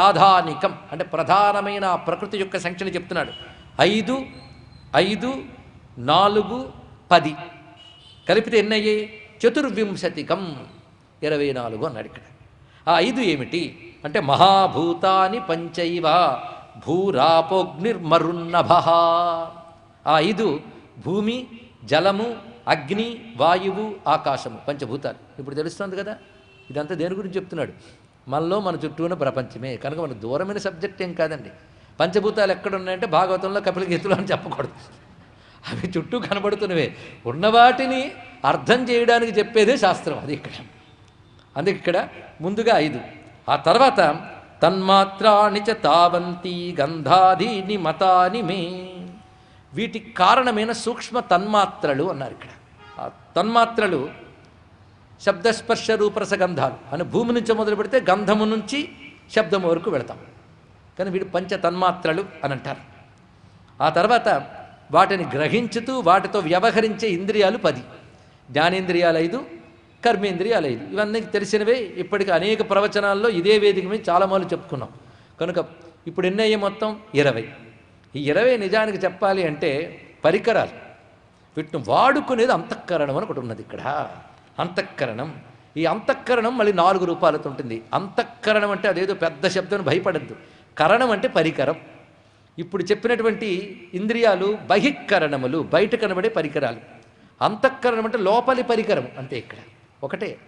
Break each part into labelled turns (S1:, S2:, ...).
S1: ప్రాధానికం అంటే ప్రధానమైన ప్రకృతి యొక్క సంఖ్యను చెప్తున్నాడు. ఐదు ఐదు నాలుగు పది. కలిపితే ఎన్నయ్యాయి చతుర్వింశతికం. ఇరవై నాలుగు అన్నాడు ఇక్కడ. ఆ ఐదు ఏమిటి? అంటే మహాభూతాని పంచైవ భూరాపోగ్నిర్మరున్నభ. ఆ ఐదు భూమి జలము అగ్ని వాయువు ఆకాశము పంచభూతాలు. ఇప్పుడు తెలుస్తుంది కదా? ఇదంతా దేని గురించి చెప్తున్నాడు? మనలో మన చుట్టూ ఉన్న ప్రపంచమే. కనుక మనకు దూరమైన సబ్జెక్ట్ ఏం కాదండి. పంచభూతాలు ఎక్కడున్నాయంటే భాగవతంలో కపిలగీతులు అని చెప్పకూడదు. అవి చుట్టూ కనబడుతున్నవే. ఉన్నవాటిని అర్థం చేయడానికి చెప్పేదే శాస్త్రం అది ఇక్కడ. అందుకే ఇక్కడ ముందుగా ఐదు. ఆ తర్వాత తన్మాత్రాని చ తావంతి గంధాదీని మతాని మే. వీటికి కారణమైన సూక్ష్మ తన్మాత్రలు అన్నారు ఇక్కడ. ఆ తన్మాత్రలు శబ్దస్పర్శ రూపరస గంధాలు అని భూమి నుంచి మొదలు పెడితే గంధము నుంచి శబ్దము వరకు వెళతాం. కానీ వీడు పంచ తన్మాత్రలు అని అంటారు ఆ తర్వాత వాటిని గ్రహించుతూ వాటితో వ్యవహరించే ఇంద్రియాలు పది. జ్ఞానేంద్రియాలు ఐదు కర్మేంద్రియాలు ఐదు. ఇవన్నీ తెలిసినవే ఇప్పటికి అనేక ప్రవచనాల్లో ఇదే వేదిక మీద చాలామార్లు చెప్పుకున్నాం. కనుక ఇప్పుడు ఎన్నయ్యే మొత్తం? ఇరవై. ఈ ఇరవై నిజానికి చెప్పాలి అంటే పరికరాలు. వీటిని వాడుకునేది అంతఃకరణం అని ఒకటి ఉన్నది ఇక్కడ. అంతఃకరణం. ఈ అంతఃకరణం మళ్ళీ నాలుగు రూపాలతో ఉంటుంది. అంతఃకరణం అంటే అదేదో పెద్ద శబ్దం భయపడద్దు. కరణం అంటే పరికరం. ఇప్పుడు చెప్పినటువంటి ఇంద్రియాలు బహిక్కరణములు బయట కనబడే పరికరాలు. అంతఃకరణం అంటే లోపలి పరికరం అంతే ఇక్కడ. ఒకటే.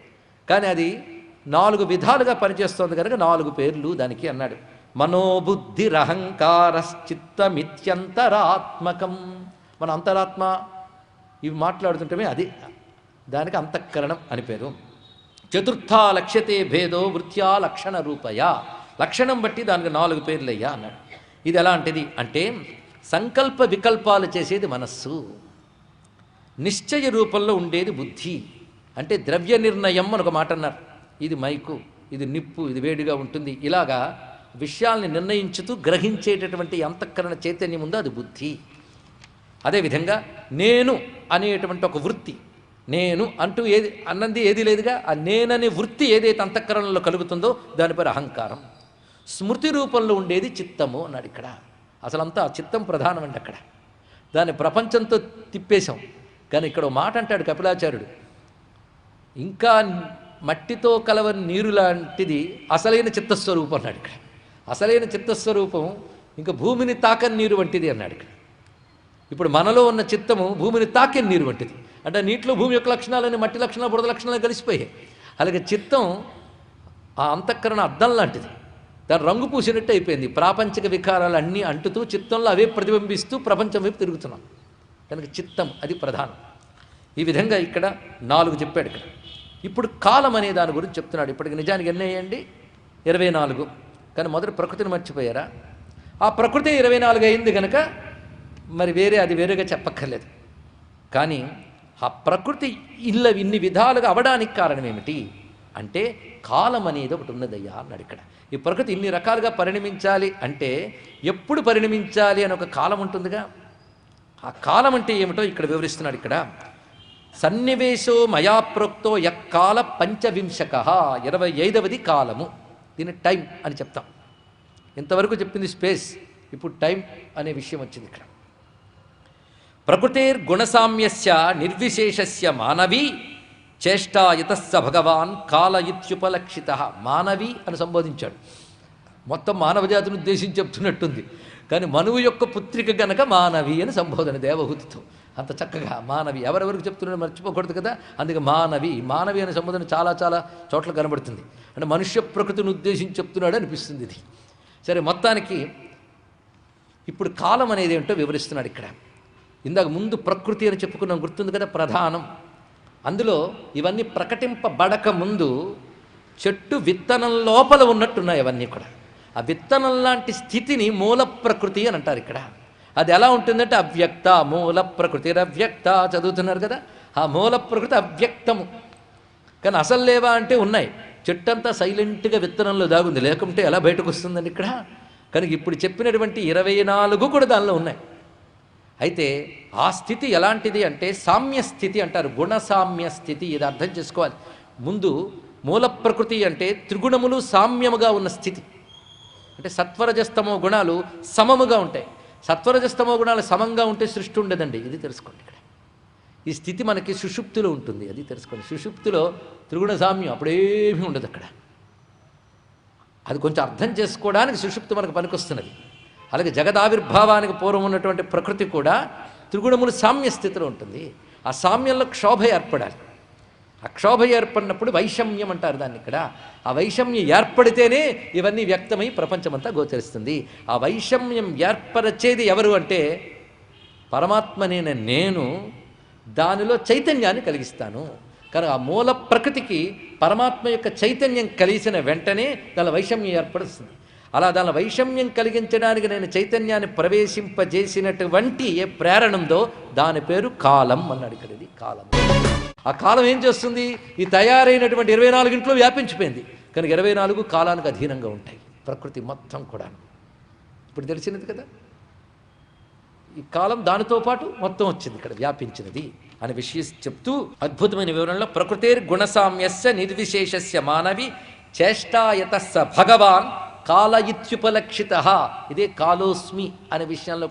S1: కానీ అది నాలుగు విధాలుగా పనిచేస్తోంది కనుక నాలుగు పేర్లు దానికి అన్నాడు. మనోబుద్ధిరహంకారశ్చిత్తమిత్యంతరాత్మకం మన అంతరాత్మ ఇవి మాట్లాడుతుంటమే అది దానికి అంతఃకరణం అని పేరు. చతుర్థ లక్ష్యతే భేదో వృత్యా లక్షణ రూపయా. లక్షణం బట్టి దానికి నాలుగు పేర్లయ్యా అన్నాడు. ఇది ఎలాంటిది అంటే సంకల్ప వికల్పాలు చేసేది మనస్సు. నిశ్చయ రూపంలో ఉండేది బుద్ధి. అంటే ద్రవ్య నిర్ణయం అని ఒక మాట అన్నారు. ఇది మైకు ఇది నిప్పు ఇది వేడిగా ఉంటుంది. ఇలాగా విషయాల్ని నిర్ణయించుతూ గ్రహించేటటువంటి అంతఃకరణ చైతన్యం ఉందో అది బుద్ధి. అదేవిధంగా నేను అనేటువంటి ఒక వృత్తి నేను అంటూ ఏది అన్నది ఏది లేదుగా ఆ నేననే వృత్తి ఏదైతే అంతఃకరణలో కలుగుతుందో దాని పేరు అహంకారం. స్మృతి రూపంలో ఉండేది చిత్తము అన్నాడు ఇక్కడ. అసలంతా ఆ చిత్తం ప్రధానమండి అక్కడ. దాన్ని ప్రపంచంతో తిప్పేశాం. కానీ ఇక్కడ మాట అంటాడు కపిలాచార్యుడు. ఇంకా మట్టితో కలవని నీరు లాంటిది అసలైన చిత్తస్వరూపం అన్నాడు ఇక్కడ. అసలైన చిత్తస్వరూపం ఇంకా భూమిని తాకని నీరు వంటిది అన్నాడు ఇక్కడ. ఇప్పుడు మనలో ఉన్న చిత్తము భూమిని తాకిన నీరు వంటిది. అంటే నీటిలో భూమి యొక్క లక్షణాలని మట్టి లక్షణాలు బురద లక్షణాలు కలిసిపోయాయి. అలాగే చిత్తం ఆ అంతఃకరణ అద్దం లాంటిది. దాని రంగు పూసినట్టు అయిపోయింది. ప్రాపంచిక వికారాలు అన్నీ అంటుతూ చిత్తంలో అవే ప్రతిబింబిస్తూ ప్రపంచం వైపు తిరుగుతున్నాం. కనుక చిత్తం అది ప్రధానం. ఈ విధంగా ఇక్కడ నాలుగు చెప్పాడు ఇక్కడ. ఇప్పుడు కాలం అనే దాని గురించి చెప్తున్నాడు. ఇప్పటికి నిజానికి ఎన్ని అయ్యండి? ఇరవై నాలుగు. కానీ మొదటి ప్రకృతిని మర్చిపోయారా? ఆ ప్రకృతి ఇరవై నాలుగు అయింది కనుక మరి వేరే అది వేరేగా చెప్పక్కర్లేదు. కానీ ఆ ప్రకృతి ఇల్ల ఇన్ని విధాలుగా అవడానికి కారణం ఏమిటి అంటే కాలం అనేది ఒకటి ఉన్నదయ్యా అన్నాడు ఇక్కడ. ఈ ప్రకృతి ఇన్ని రకాలుగా పరిణమించాలి అంటే ఎప్పుడు పరిణమించాలి అని ఒక కాలం ఉంటుందిగా? ఆ కాలం అంటే ఏమిటో ఇక్కడ వివరిస్తున్నాడు ఇక్కడ. సన్నివేశో మయా ప్రోక్తో యక్కాల పంచవింశక ఇరవై ఐదవది కాలము. దీని టైం అని చెప్తాం. ఇంతవరకు చెప్పింది స్పేస్? ఇప్పుడు టైం అనే విషయం వచ్చింది ఇక్కడ. ప్రకృతిర్గుణసామ్యస్య నిర్విశేషస్య మానవి చేష్టాయతస్స భగవాన్ కాల ఇత్యుపలక్షిత మానవి అని సంబోధించాడు. మొత్తం మానవజాతిని ఉద్దేశించి చెప్తున్నట్టుంది. కానీ మనువు యొక్క పుత్రిక గనక మానవి అని సంబోధన దేవహూతితో. అంత చక్కగా మానవి ఎవరెవరికి చెప్తున్నాడు మర్చిపోకూడదు కదా? అందుకే మానవి మానవి అనే సంబోధన చాలా చాలా చోట్ల కనబడుతుంది. అంటే మనుష్య ప్రకృతిని ఉద్దేశించి చెప్తున్నాడు అనిపిస్తుంది ఇది. సరే మొత్తానికి ఇప్పుడు కాలం అనేది ఏంటో వివరిస్తున్నాడు ఇక్కడ. ఇందాక ముందు ప్రకృతి అని చెప్పుకున్నాం గుర్తుంది కదా? ప్రధానం. అందులో ఇవన్నీ ప్రకటింపబడక ముందు చెట్టు విత్తనం లోపల ఉన్నట్టున్నాయి అవన్నీ కూడా. ఆ విత్తనం లాంటి స్థితిని మూల ప్రకృతి అని అంటారు ఇక్కడ. అది ఎలా ఉంటుందంటే అవ్యక్త మూల ప్రకృతి అవ్యక్త చదువుతున్నారు కదా? ఆ మూల ప్రకృతి అవ్యక్తము. కానీ అసలు లేవా అంటే ఉన్నాయి. చెట్టు అంతా సైలెంట్గా విత్తనంలో దాగుంది. లేకుంటే ఎలా బయటకు వస్తుందండి ఇక్కడ? కనుక ఇప్పుడు చెప్పినటువంటి ఇరవై నాలుగు కూడా దానిలో ఉన్నాయి. అయితే ఆ స్థితి ఎలాంటిది అంటే సామ్య స్థితి అంటారు. గుణసామ్య స్థితి ఇది అర్థం చేసుకోవాలి. ముందు మూల ప్రకృతి అంటే త్రిగుణములు సామ్యముగా ఉన్న స్థితి. అంటే సత్వరజస్తమో గుణాలు సమముగా ఉంటాయి. సత్వరజస్తమో గుణాలు సమంగా ఉంటే సృష్టి ఉండదండి. ఇది తెలుసుకోండి ఇక్కడ. ఈ స్థితి మనకి సుషుప్తిలో ఉంటుంది. అది తెలుసుకోండి. సుషుప్తిలో త్రిగుణ సామ్యం అప్పుడేమీ ఉండదు అక్కడ. అది కొంచెం అర్థం చేసుకోవడానికి సుషుప్తి మనకు పనికొస్తున్నది. అలాగే జగదావిర్భావానికి పూర్వం ఉన్నటువంటి ప్రకృతి కూడా త్రిగుణములు సామ్య స్థితిలో ఉంటుంది. ఆ సామ్యంలో క్షోభ ఏర్పడాలి. ఆ క్షోభ ఏర్పడినప్పుడు వైషమ్యం అంటారు దాన్ని ఇక్కడ. ఆ వైషమ్యం ఏర్పడితేనే ఇవన్నీ వ్యక్తమై ప్రపంచమంతా గోచరిస్తుంది. ఆ వైషమ్యం ఏర్పరచేది ఎవరు అంటే పరమాత్మనైన నేను దానిలో చైతన్యాన్ని కలిగిస్తాను. కనుక ఆ మూల ప్రకృతికి పరమాత్మ యొక్క చైతన్యం కలిసిన వెంటనే దాని వైషమ్యం ఏర్పడుతుంది. అలా దాని వైషమ్యం కలిగించడానికి నేను చైతన్యాన్ని ప్రవేశింపజేసినటువంటి ఏ ప్రేరణ ఉందో దాని పేరు కాలం అన్నాడు ఇక్కడ ఇది కాలం. ఆ కాలం ఏం చేస్తుంది? ఈ తయారైనటువంటి ఇరవై నాలుగింట్లో వ్యాపించిపోయింది. కనుక ఇరవై నాలుగు కాలానికి అధీనంగా ఉంటాయి. ప్రకృతి మొత్తం కూడా ఇప్పుడు తెలిసినది కదా? ఈ కాలం దానితో పాటు మొత్తం వచ్చింది. ఇక్కడ వ్యాపించినది అనే విషయం చెప్తూ అద్భుతమైన వివరణలో ప్రకృతిర్ గుణసామ్యస్య నిర్విశేషస్య మానవి చేష్టాయత స భగవాన్ కాల ఇత్యుపలక్షిత. ఇదే కాలోస్మి అనే విషయంలో